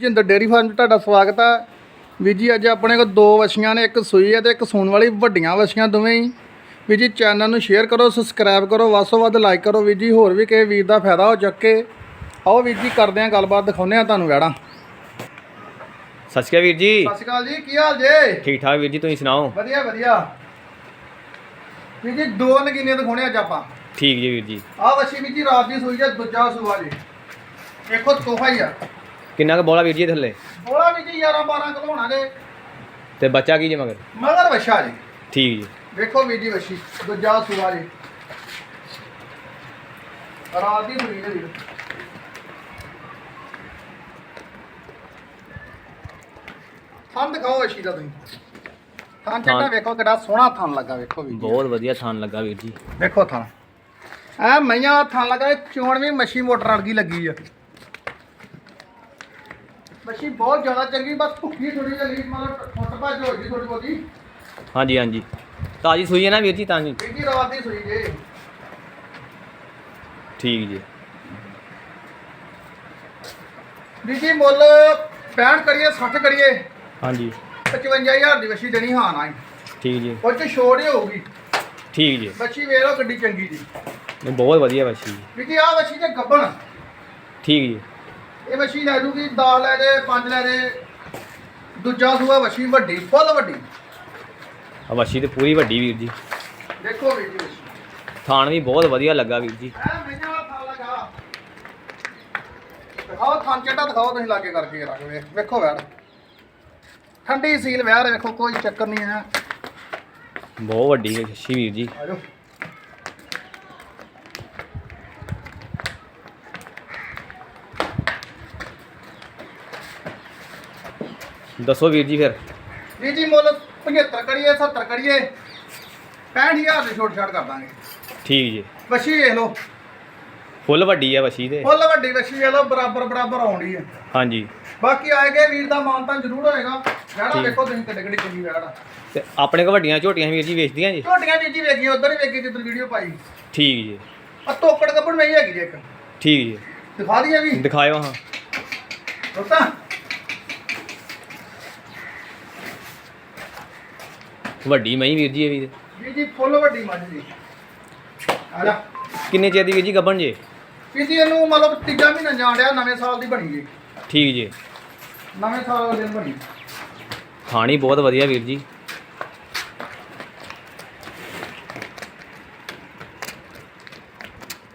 Jinder dairy farm 'ਚ ਤੁਹਾਡਾ ਸਵਾਗਤ ਹੈ ਵੀਰ ਜੀ ਅੱਜ ਆਪਣੇ ਕੋਲ ਦੋ ਵਛੀਆਂ ਨੇ ਇੱਕ ਸੂਈ ਹੈ ਤੇ ਇੱਕ ਸੂਣ ਵਾਲੀ ਵੱਡੀਆਂ ਵਛੀਆਂ ਦੋਵੇਂ ਹੀ। ਵੀਰ ਜੀ ਚੈਨਲ ਨੂੰ ਸ਼ੇਅਰ ਕਰੋ ਸਬਸਕ੍ਰਾਈਬ ਕਰੋ ਤੋਂ ਵੱਧ ਲਾਈਕ ਕਰੋ। ਵੀਰ ਜੀ ਹੋਰ ਵੀ ਕਿਸੇ ਵੀਰ ਦਾ ਫਾਇਦਾ ਹੋ ਚੱਕੇ ਆਓ ਵੀਰ ਜੀ ਕਰਦੇ ਹਾਂ ਗੱਲਬਾਤ ਦਿਖਾਉਂਦੇ ਹਾਂ ਤੁਹਾਨੂੰ ਵੈੜਾਂ ਸਤਿ ਸ਼੍ਰੀ ਅਕਾਲ ਵੀਰ ਜੀ। ਸਤਿ ਸ਼੍ਰੀ ਅਕਾਲ ਜੀ ਕੀ ਹਾਲ ਜੇ? ਠੀਕ ਠਾਕ ਵੀਰ ਜੀ ਤੁਸੀਂ ਸੁਣਾਓ? ਵਧੀਆ ਵਧੀਆ। ਵੀਰ ਜੀ ਦੋ ਨਗੀਨੇ ਦਿਖਾਉਣੇ ਅੱਜ ਆਪਾਂ। ਠੀਕ ਜੀ ਵੀਰ ਜੀ। ਆਹ ਵਛੀ ਵੀਰ ਜੀ ਰਾਤ ਦੀ ਸੂਈ ਜੇ ਦੂਜਾ ਸੂਆ ਜੀ। ਦੇਖੋ ਤੋਹਫਾ ਹੀ ਆ। ਕਿੰਨਾ ਕੁ ਬੋਲਾ ਵੀਰ ਜੀ ਇਹ ਥੱਲੇ? ਬੋਲਾ ਵੀਰ ਜੀ 11 12 ਕਿਲੋ ਹੋਣਾ ਜੇ। ਤੇ ਬੱਚਾ ਕੀ ਜੇ ਮਗਰ? ਮਗਰ ਵਛਾ ਜੀ। ਠੀਕ ਜੀ। ਵੇਖੋ ਵੀਰ ਜੀ ਵਛੀ ਦੂਜਾ ਸੂਆ ਜੀ। ਰਾਤ ਦੀ ਵੀਰ। ਥਣ ਦਿਖਾਓ ਵਛੀ ਦਾ ਤੁਸੀਂ। ਥਣ ਚੱਟਾ। ਵੇਖੋ ਕਿੱਡਾ ਸੋਹਣਾ ਥਣ ਲੱਗਾ ਵੇਖੋ ਵੀਰ ਜੀ। ਬਹੁਤ ਵਧੀਆ ਥਾਨ ਲੱਗਾ ਵੀਰ ਜੀ। ਵੇਖੋ ਥਣ। ਐ ਮਈਆਂ ਥਣ ਲੱਗਾ ਚੋਣ ਵੀ ਮੱਛੀ ਮੋਟਰ ਵਰਗੀ ਲੱਗੀ ਆ। ਮੱਛੀ ਬਹੁਤ ਜ਼ਿਆਦਾ ਚੰਗੀ ਬਸ ਭੁੱਖੀ ਥੋੜੀ ਜਿਹੀ ਮਤਲਬ ਫੁੱਟ ਭੱਜ ਹੋ ਗਈ ਥੋੜੀ ਬਹੁਤੀ। ਹਾਂਜੀ ਹਾਂਜੀ। ਤਾਜੀ ਸੂਈ ਹੈ ਨਾ ਵੀਰ ਜੀ ਤਾਂ ਜੀ? ਵੀਰ ਜੀ ਰਾਤ ਦੀ ਸੂਈ ਜੇ। ਠੀਕ ਜੀ। ਵੀਰ ਜੀ ਮੁੱਲ 65 ਕਰੀਏ 60 ਕਰੀਏ। ਹਾਂਜੀ। 55000 ਦੀ ਵਛੀ ਦੇਣੀ ਹਾਂ ਨਾ ਠੀਕ ਜੀ। ਉਹ ਚ ਛੋੜ ਹੀ ਹੋਊਗੀ। ਠੀਕ ਜੀ। ਵਛੀ ਵੇਖ ਲਓ ਗੱਡੀ ਚੰਗੀ ਜੀ। ਬਹੁਤ ਵਧੀਆ ਬੱਚੀ ਜੀ। ਵੀਰ ਜੀ ਆ ਵਛੀ ਤੇ ਗੱਬਣ। ਠੀਕ ਜੀ। ਇਹ ਵਛੀ ਲੈ ਜੂਗੀ 10 ਲੈ ਦੇ 5 ਲੈ ਦੇ ਦੂਜਾ ਸੂਆ ਵਛੀ ਵੱਡੀ ਫੁੱਲ ਵੱਡੀ। ਆ ਬੱਚੀ ਤੇ ਪੂਰੀ ਵੱਡੀ ਵੀਰ ਜੀ। ਦੇਖੋ ਵੀਰ ਜੀ ਵਛੀ ਥਾਨ ਵੀ ਬਹੁਤ ਵਧੀਆ ਲੱਗਾ ਵੀਰ ਜੀ। ਐ ਮੈਨੂੰ ਆ ਥਾਂ ਲਗਾ। ਦਿਖਾਓ ਥਾਂ ਚੱਟਾ ਦਿਖਾਓ ਤੁਸੀਂ ਲਾਗੇ ਕਰਕੇ ਰੱਖ ਵੇ ਵੇਖੋ ਵੈੜ। ਠੰਡੀ ਸੀਲ ਵੈੜ ਵੇਖੋ ਕੋਈ ਚੱਕਰ ਨਹੀਂ ਹੈ। ਬਹੁਤ ਵੱਡੀ ਹੈ ਸ਼ਸ਼ੀ ਵੀਰ ਜੀ। ਆਜੋ ਦੱਸੋ ਵੀਰ ਜੀ ਫਿਰ। ਜੀ ਜੀ ਮੁੱਲ 75 ਕਰੀਏ 70 ਕਰੀਏ। 65000 ਦੇ ਛੋਟ ਛਾੜ ਕਰ ਦਾਂਗੇ। ਠੀਕ ਜੀ। ਵਛੀ ਵੇਖ ਲਓ। ਫੁੱਲ ਵੱਡੀ ਹੈ ਬੱਚੀ ਤੇ। ਫੁੱਲ ਵੱਡੀ ਵਛੀ ਵੇਖ ਲਓ ਬਰਾਬਰ ਬਰਾਬਰ ਆਉਂਦੀ ਹੈ ਹਾਂਜੀ। ਬਾਕੀ ਆਏਗੇ ਵੀਰ ਦਾ ਮਾਨ ਤਾਂ ਜ਼ਰੂਰ ਹੋਏਗਾ। ਠੀਕ। ਵੇਖੋ ਤੁਸੀਂ ਕਿੱਡੇ ਕਿੱਡੀ ਚੰਗੀ ਵੈੜਾ ਤੇ ਆਪਣੇ ਕੋ ਵੱਡੀਆਂ ਝੋਟੀਆਂ ਵੀਰ ਜੀ ਵੇਚਦੀਆਂ ਜੀ? ਝੋਟੀਆਂ ਵੀਰ ਜੀ ਵੇਖੀ ਉਧਰ ਹੀ ਵੇਖੀ ਜਿੱਦ ਵੀਡੀਓ ਪਾਈ। ਠੀਕ ਜੀ। ਆ ਤੋਕੜ ਕੱਪੜ ਨਹੀਂ ਹੈਗੀ ਜੇ ਇੱਕ। ਠੀਕ ਜੀ। ਦਿਖਾ ਦਈਏ ਵੀ। ਦਿਖਾਇਓ ਹਾਂ। ਰੋਤਾ। ਵੱਡੀ ਮਈ ਵੀਰ ਜੀ ਇਹ ਵੀ। ਜੀ ਜੀ ਫੁੱਲ ਵੱਡੀ ਮੱਝ ਜੀ। ਆ ਜਾ। ਕਿੰਨੇ ਚਿਰ ਦੀ ਵੀਰ ਜੀ ਗੱਬਣ ਜੇ? ਕਿਸੀ ਇਹਨੂੰ ਮਤਲਬ ਤੀਜਾ ਮਹੀਨਾ ਜਾਣ ਡਿਆ ਨਵੇਂ ਸਾਲ ਦੀ ਬਣੀ ਜੀ। ਠੀਕ ਜੀ। ਨਵੇਂ ਸਾਲ ਵਾਲੇ ਦਿਨ ਬਣੀ। ਖਾਣੀ ਬਹੁਤ ਵਧੀਆ ਵੀਰ ਜੀ।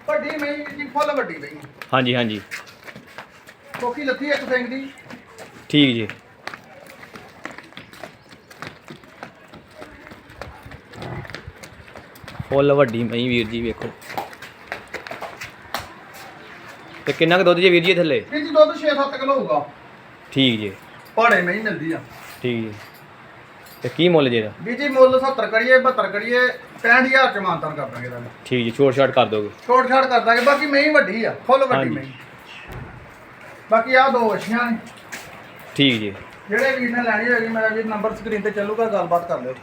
ਵੱਡੀ ਮੈਂ ਜੀ ਫੁੱਲ ਵੱਡੀ ਬਈ ਹਾਂਜੀ ਹਾਂਜੀ। ਕੋਕੀ ਲੱਥੀ ਇੱਕ ਸਿੰਘ ਦੀ। ਠੀਕ ਜੀ। ਫੁੱਲ ਵੱਡੀ ਮਈ ਵੀਰ ਜੀ ਵੇਖੋ। ਤੇ ਕਿੰਨਾ ਕੁ ਦੁੱਧ ਜੇ ਵੀਰ ਜੀ ਥੱਲੇ? ਇਹ ਜੀ ਦੁੱਧ 6-7 ਕਿਲੋ ਹੋਊਗਾ। ਠੀਕ ਜੀ। ਪਹਾੜੇ ਮੈਂ ਹੀ ਮਿਲਦੀ ਆ। ਠੀਕ ਜੀ। ਤੇ ਕੀ ਮੁੱਲ ਜੇ ਦਾ ਵੀ ਜੀ ਮੁੱਲ 70 ਕਰੀਏ 72 ਕਰੀਏ 65000 ਚ ਮਾਨਤਨ ਕਰ ਦਾਂਗੇ ਇਹਦਾ ਠੀਕ ਜੀ ਛੋਟ ਛਾਟ ਕਰ ਦੋਗੇ? ਛੋਟ ਛਾੜ ਕਰ ਦਾਂਗੇ ਬਾਕੀ ਮੈਂ ਹੀ ਵੱਡੀ ਆ ਫੁੱਲ ਵੱਡੀ ਹਾਂਜੀ। ਬਾਕੀ ਆ ਦੋ ਅੱਛੀਆਂ ਨੇ। ਠੀਕ ਜੀ। ਜਿਹੜੇ ਵੀਰ ਨੇ ਲੈਣੀ ਹੋਏਗੀ ਮੇਰਾ ਵੀਰ ਨੰਬਰ ਸਕਰੀਨ ਤੇ ਚੱਲੂਗਾ ਗੱਲਬਾਤ ਕਰ ਲਿਓ।